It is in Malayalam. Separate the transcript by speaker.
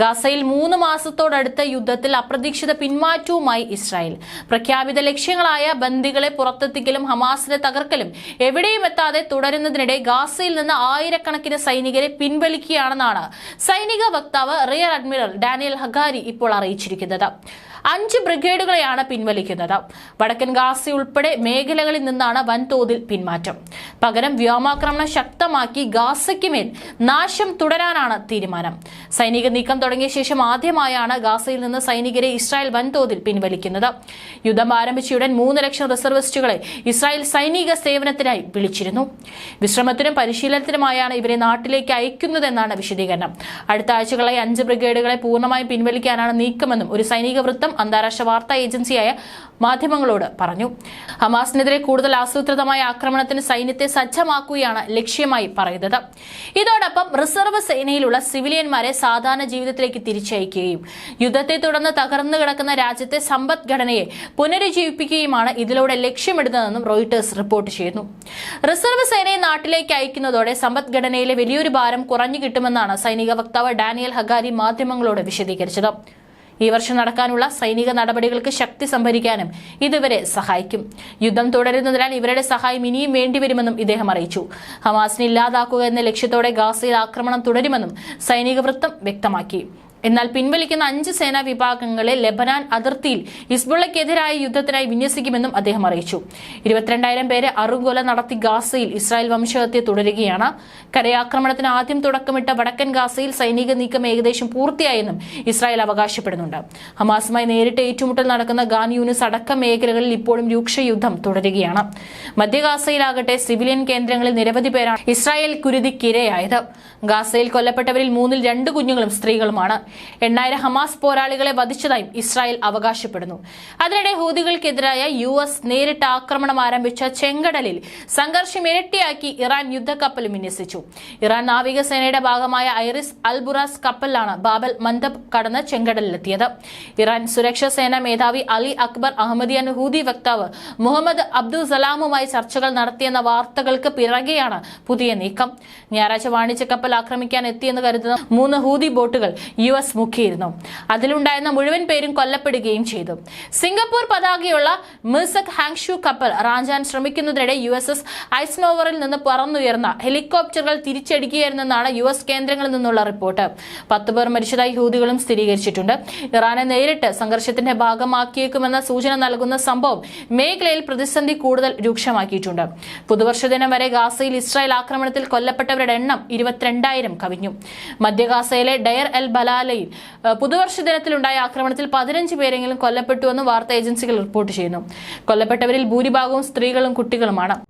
Speaker 1: ഗാസയിൽ മൂന്ന് മാസത്തോടടുത്ത യുദ്ധത്തിൽ അപ്രതീക്ഷിത പിന്മാറ്റവുമായി ഇസ്രായേൽ. പ്രഖ്യാപിത ലക്ഷ്യങ്ങളായ ബന്ദികളെ പുറത്തെത്തിക്കലും ഹമാസിനെ തകർക്കലും എവിടെയും എത്താതെ തുടരുന്നതിനിടെ ഗാസയിൽ നിന്ന് ആയിരക്കണക്കിന് സൈനികരെ പിൻവലിക്കുകയാണെന്നാണ് സൈനിക വക്താവ് റിയർ അഡ്മിറൽ ഡാനിയൽ ഹഗാരി ഇപ്പോൾ അറിയിച്ചിരിക്കുന്നത്. അഞ്ച് ബ്രിഗേഡുകളെയാണ് പിൻവലിക്കുന്നത്. വടക്കൻ ഗാസ ഉൾപ്പെടെ മേഖലകളിൽ നിന്നാണ് വൻതോതിൽ പിന്മാറ്റം. പകരം വ്യോമാക്രമണം ശക്തമാക്കി ഗാസയ്ക്ക് മേൽ നാശം തുടരാനാണ് തീരുമാനം. സൈനിക നീക്കം തുടങ്ങിയ ശേഷം ആദ്യമായാണ് ഗാസയിൽ നിന്ന് സൈനികരെ ഇസ്രായേൽ വൻതോതിൽ പിൻവലിക്കുന്നത്. യുദ്ധം ആരംഭിച്ചയുടൻ മൂന്ന് ലക്ഷം റിസർവിസ്റ്റുകളെ ഇസ്രായേൽ സൈനിക സേവനത്തിനായി വിളിച്ചിരുന്നു. വിശ്രമത്തിനും പരിശീലനത്തിനുമായാണ് ഇവരെ നാട്ടിലേക്ക് അയക്കുന്നതെന്നാണ് വിശദീകരണം. അടുത്ത ആഴ്ചകളായി അഞ്ച് ബ്രിഗേഡുകളെ പൂർണമായും പിൻവലിക്കാനാണ് നീക്കമെന്നും ഒരു സൈനിക വൃത്തം അന്താരാഷ്ട്ര വാർത്താ ഏജൻസിയായ മാധ്യമങ്ങളോട് പറഞ്ഞു. ഹമാസിനെതിരെ കൂടുതൽ ആസൂത്രിതമായ ആക്രമണത്തിന് സൈന്യത്തെ സജ്ജമാക്കുകയാണ് ലക്ഷ്യമായി പറയുന്നത്. ഇതോടൊപ്പം റിസർവ് സേനയിലുള്ള സിവിലിയന്മാരെ സാധാരണ ജീവിതത്തിലേക്ക് തിരിച്ചയക്കുകയും യുദ്ധത്തെ തുടർന്ന് തകർന്നു കിടക്കുന്ന രാജ്യത്തെ സമ്പദ്ഘടനയെ പുനരുജ്ജീവിപ്പിക്കുകയുമാണ് ഇതിലൂടെ ലക്ഷ്യമിടുന്നതെന്നും റോയിട്ടേഴ്സ് റിപ്പോർട്ട് ചെയ്യുന്നു. റിസർവ് സേനയെ നാട്ടിലേക്ക് അയക്കുന്നതോടെ സമ്പദ്ഘടനയിലെ വലിയൊരു ഭാരം കുറഞ്ഞു കിട്ടുമെന്നാണ് സൈനിക വക്താവ് ഡാനിയൽ ഹഗാരി മാധ്യമങ്ങളോട് വിശദീകരിച്ചത്. ഈ വർഷം നടക്കാനുള്ള സൈനിക നടപടികൾക്ക് ശക്തി സംഭരിക്കാനും ഇതുവരെ സഹായിക്കും. യുദ്ധം തുടരുന്നതിനാൽ ഇവരുടെ സഹായം ഇനിയും വേണ്ടിവരുമെന്നും ഇദ്ദേഹം അറിയിച്ചു. ഹമാസിനെ ഇല്ലാതാക്കുക എന്ന ലക്ഷ്യത്തോടെ ഗാസയിൽ ആക്രമണം തുടരുമെന്നും സൈനിക വൃത്തം വ്യക്തമാക്കി. എന്നാൽ പിൻവലിക്കുന്ന അഞ്ച് സേനാ വിഭാഗങ്ങളെ ലെബനാൻ അതിർത്തിയിൽ ഹിസ്ബുള്ളക്കെതിരായ യുദ്ധത്തിനായി വിന്യസിക്കുമെന്നും അദ്ദേഹം അറിയിച്ചു. ഇരുപത്തിരണ്ടായിരം പേരെ അറുകൊല നടത്തി ഗാസയിൽ ഇസ്രായേൽ വംശഹത്യ തുടരുകയാണ്. കരയാക്രമണത്തിന് ആദ്യം തുടക്കമിട്ട വടക്കൻ ഗാസയിൽ സൈനിക നീക്കം ഏകദേശം പൂർത്തിയായെന്നും ഇസ്രായേൽ അവകാശപ്പെടുന്നുണ്ട്. ഹമാസുമായി നേരിട്ട് ഏറ്റുമുട്ടൽ നടക്കുന്ന ഗാൻ യൂണിസ് അടക്കം മേഖലകളിൽ ഇപ്പോഴും രൂക്ഷ യുദ്ധം തുടരുകയാണ്. മധ്യ ഗാസയിലാകട്ടെ സിവിലിയൻ കേന്ദ്രങ്ങളിൽ നിരവധി പേരാണ് ഇസ്രായേൽ കുരുതിക്കിരയായത്. ഗാസയിൽ കൊല്ലപ്പെട്ടവരിൽ മൂന്നിൽ രണ്ട് കുഞ്ഞുങ്ങളും സ്ത്രീകളുമാണ്. എണ്ണായിരം ഹമാസ് പോരാളികളെ വധിച്ചതായും ഇസ്രായേൽ അവകാശപ്പെടുന്നു. അതിനിടെ ഹൂതികൾക്കെതിരായ യു എസ് നേരിട്ട് ആക്രമണം ആരംഭിച്ച ചെങ്കടലിൽ സംഘർഷം ഇരട്ടിയാക്കി ഇറാൻ യുദ്ധക്കപ്പലും വിന്യസിച്ചു. ഇറാൻ നാവികസേനയുടെ ഭാഗമായ ഐറിസ് അൽബുറാസ് കപ്പലിലാണ് ബാബൽ മന്ദബ് കടന്ന് ചെങ്കടലിലെത്തിയത്. ഇറാൻ സുരക്ഷാ സേനാ മേധാവി അലി അക്ബർ അഹമ്മദിയൻ ഹൂദി വക്താവ് മുഹമ്മദ് അബ്ദുൽ സലാമുമായി ചർച്ചകൾ നടത്തിയെന്ന വാർത്തകൾക്ക് പിറകെയാണ് പുതിയ നീക്കം. ഞായറാഴ്ച വാണിജ്യ കപ്പൽ ആക്രമിക്കാൻ എത്തിയെന്ന് കരുതുന്ന മൂന്ന് ഹൂതി ബോട്ടുകൾ യു എസ് മുക്കിയിരുന്നു. അതിലുണ്ടായിരുന്ന മുഴുവൻ പേരും കൊല്ലപ്പെടുകയും ചെയ്തു. സിംഗപ്പൂർ പതാകയുള്ള മിസക് ഹാങ്ഷു കപ്പൽ റാഞ്ചാൻ ശ്രമിക്കുന്നതിനിടെ യു എസ് എസ് ഐസ്നോവറിൽ നിന്ന് പറന്നുയർന്ന ഹെലികോപ്റ്ററുകൾ തിരിച്ചടിക്കുകയായിരുന്നെന്നാണ് യു എസ് കേന്ദ്രങ്ങളിൽ നിന്നുള്ള റിപ്പോർട്ട്. പത്ത് പേർ മരിച്ചതായി ഹൂതികളും സ്ഥിരീകരിച്ചിട്ടുണ്ട്. ഇറാനെ നേരിട്ട് സംഘർഷത്തിന്റെ ഭാഗമാക്കിയേക്കുമെന്ന സൂചന നൽകുന്ന സംഭവം മേഖലയിൽ പ്രതിസന്ധി കൂടുതൽ രൂക്ഷമാക്കിയിട്ടുണ്ട്. പുതുവർഷ ദിനം വരെ ഗാസയിൽ ഇസ്രായേൽ ആക്രമണത്തിൽ കൊല്ലപ്പെട്ടവരുടെ എണ്ണം ഇരുപത്തിരണ്ടായിരം കവിഞ്ഞു. മധ്യഗാസയിലെ ഡയർ എൽ ബലാലയിൽ ഏഹ്, പുതുവർഷ ദിനത്തിലുണ്ടായ ആക്രമണത്തിൽ പതിനഞ്ച് പേരെങ്കിലും കൊല്ലപ്പെട്ടുവെന്ന് വാർത്താ ഏജൻസികൾ റിപ്പോർട്ട് ചെയ്യുന്നു. കൊല്ലപ്പെട്ടവരിൽ ഭൂരിഭാഗവും സ്ത്രീകളും കുട്ടികളുമാണ്.